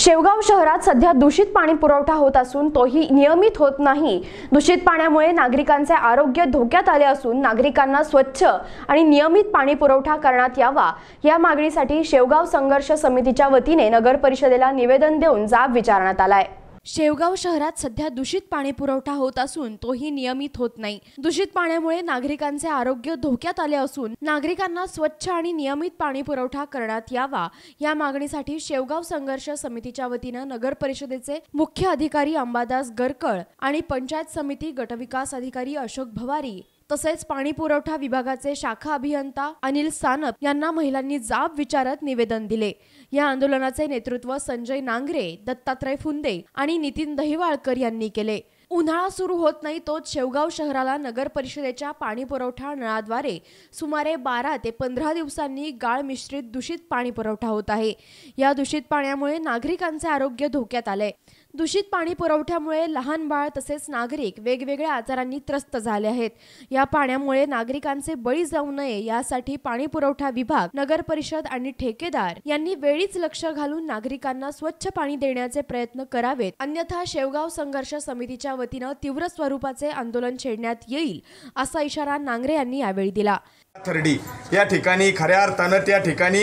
शेवगाव शहरात सध्या दूषित पाणी पुरवठा होत असून तोही नियमित होत नाही. दूषित पाण्यामुळे नागरिकांचे आरोग्य धोक्यात आले असून नागरिकांना स्वच्छ आणि नियमित पाणी पुरवठा करण्यात यावा. या मागणीसाठी शेवगाव संघर्ष समितीच्या वतीने नगर परिषदेला निवेदन देऊन जाब विचारण्यात आलाय. शेवगाव शहरात सध्या दूषित पाणी पुरवठा होत असून तोही नियमित होत नाही. दूषित पाण्यामुळे नागरिकांचे आरोग्य धोक्यात आले असून नागरिकांना स्वच्छ आणि नियमित पाणी पुरवठा करण्यात यावा या मागणीसाठी शेवगाव संघर्ष समितीच्या वतीनं नगर परिषदेचे मुख्य अधिकारी अंबादास गरकळ आणि पंचायत समिती गटविकास अधिकारी अशोक भवारी तसेच पाणी पुरवठा विभागाचे शाखा अभियंता अनिल सानप यांना महिलांनी जाब विचारत निवेदन दिले. या आंदोलनाचे नेतृत्व संजय नांगरे दत्तात्रय फुंदे आणि नितीन दहिवाळकर यांनी केले. उन्हाळा सुरू होत नाही तोच शेवगाव शहराला नगर परिषदेच्या पाणी पुरवठा नळाद्वारे सुमारे बारा ते पंधरा दिवसांनी गाळ मिश्रित दूषित पाणी पुरवठा होत आहे. या दूषित पाण्यामुळे नागरिकांचे आरोग्य धोक्यात आले दूषित पाणी पुरवठ्यामुळे लहान बाळ तसेच नागरिक वेगवेगळ्या आजारांनी त्रस्त झाले आहेत. या पाण्यामुळे नागरिकांचे बळी जाऊ नये यासाठी पाणी पुरवठा विभाग नगर परिषद आणि ठेकेदार यांनी वेळीच लक्ष घालून नागरिकांना स्वच्छ पाणी देण्याचे प्रयत्न करावेत. अन्यथा शेवगाव संघर्ष समितीच्या वतीनं तीव्र स्वरूपाचे आंदोलन छेडण्यात येईल असा इशारा नांगरे यांनी यावेळी दिला. थर्डी या ठिकाणी खऱ्या अर्थानं त्या ठिकाणी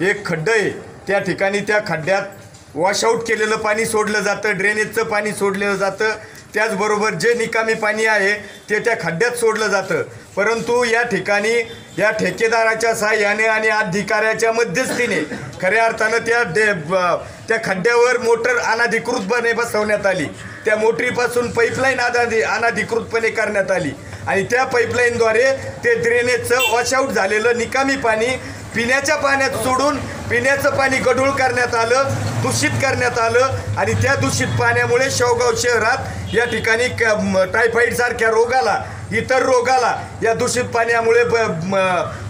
एक खड्डं आहे. त्या ठिकाणी त्या खड्ड्यात वॉशआउट केलेलं पाणी सोडलं जातं ड्रेनेजचं पाणी सोडलेलं जातं. त्याचबरोबर जे निकामी पाणी आहे ते त्या खड्ड्यात सोडलं जातं. परंतु या ठिकाणी या ठेकेदाराच्या सहाय्याने आणि अधिकाऱ्याच्या मध्यस्थीने खऱ्या अर्थानं त्या डे त्या खड्ड्यावर मोटर अनाधिकृतपणे बसवण्यात आली. त्या मोटरीपासून पाईपलाईन अनाधि अनाधिकृतपणे करण्यात आली. आणि त्या पाईपलाईनद्वारे ते ड्रेनेजचं वॉशआउट झालेलं निकामी पाणी पिण्याच्या पाण्यात सोडून पिण्याचं पाणी गढूळ करण्यात आलं दूषित करण्यात आलं आणि त्या दूषित पाण्यामुळे शेवगाव शहरात या ठिकाणी क- टायफॉईडसारख्या रोगाला इतर रोगाला या दूषित पाण्यामुळे ब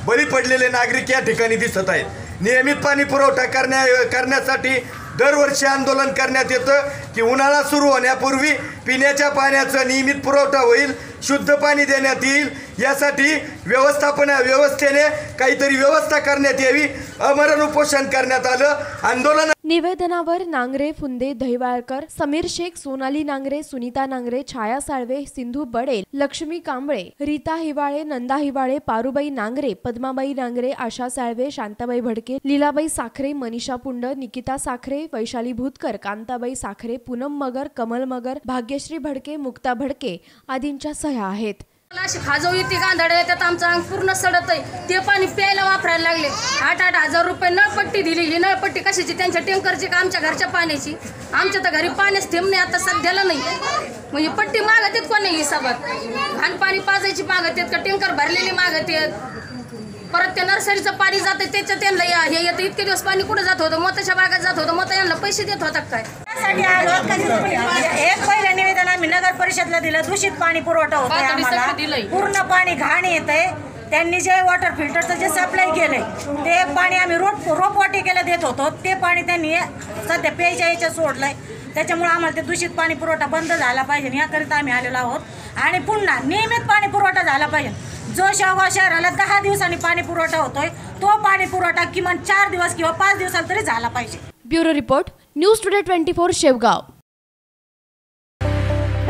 बळी पडलेले नागरिक या ठिकाणी दिसत आहेत. नियमित पाणी पुरवठा करण्या करण्यासाठी दरवर्षी आंदोलन करण्यात येतं की उन्हाळा सुरू होण्यापूर्वी पिण्याच्या पाण्याचा नियमित पुरवठा होईल शुद्ध पाणी देण्यात येईल. यासाठी व्यवस्थापना व्यवस्थेने काहीतरी व्यवस्था करण्यात यावी. अमरण उपोषण करण्यात आलं. आंदोलन निवेदनावर नांगरे फुंदे दहिवाळकर समीर शेख सोनाली नांगरे सुनीता नांगरे छाया साळवे सिंधू बडेल लक्ष्मी कांबळे रीता हिवाळे नंदा हिवाळे पारुबाई नांगरे पद्माबाई नांगरे आशा साळवे शांताबाई भडके लीलाबाई साखरे मनीषा पुंड निकिता साखरे वैशाली भूतकर कांताबाई साखरे पूनम मगर कमल मगर भाग्यश्री भडके मुक्ता भडके आदींच्या सह्या आहेत. अशी खाजव येते गांधड त्यात आमचं अंग पूर्ण सडत आहे ते पाणी प्यायला वापरायला लागले. आठ आठ हजार रुपये नळपट्टी दिली ही नळपट्टी कशाची? त्यांच्या टँकरची का आमच्या घरच्या पाण्याची? आमच्या तर घरी पाण्याच थेंब नाही आता सध्याला नाही. म्हणजे पट्टी मागत आहेत नाही हिसाबात? घाण पाणी पाजायची मागत येत का? टँकर भरलेली मागत आहेत परत ते नर्सरीचं पाणी जातं त्याच्या त्यांना या- हे येतं. इतके दिवस पाणी कुठं जात होतं? मोत्याच्या बागात जात होतं? मोत्या यांना पैसे देत होतात काय? आम्ही नगर परिषदला दिलं दूषित पाणी पुरवठा होतोय पातळी आम्हाला. दिलंय. पूर्ण पाणी घाण येतंय. त्यांनी जे वॉटर फिल्टरचं जे सप्लाय केलंय ते पाणी आम्ही रोप रोप वाटिकेला देत होतो. ते पाणी त्यांनी सध्या प्यायच्या याच्या सोडलंय. त्याच्यामुळे आम्हाला ते दूषित पाणी पुरवठा बंद झाला पाहिजे याकरिता आम्ही आलेलो आहोत. आणि पुन्हा नियमित पाणी पुरवठा झाला पाहिजे. जो शेवगाव शहराला दहा दिवसांनी पाणी पुरवठा होतोय तो पाणी पुरवठा किमान चार दिवस किंवा पाच दिवसाला तरी झाला पाहिजे. Bureau report news today twenty four Shevgaon.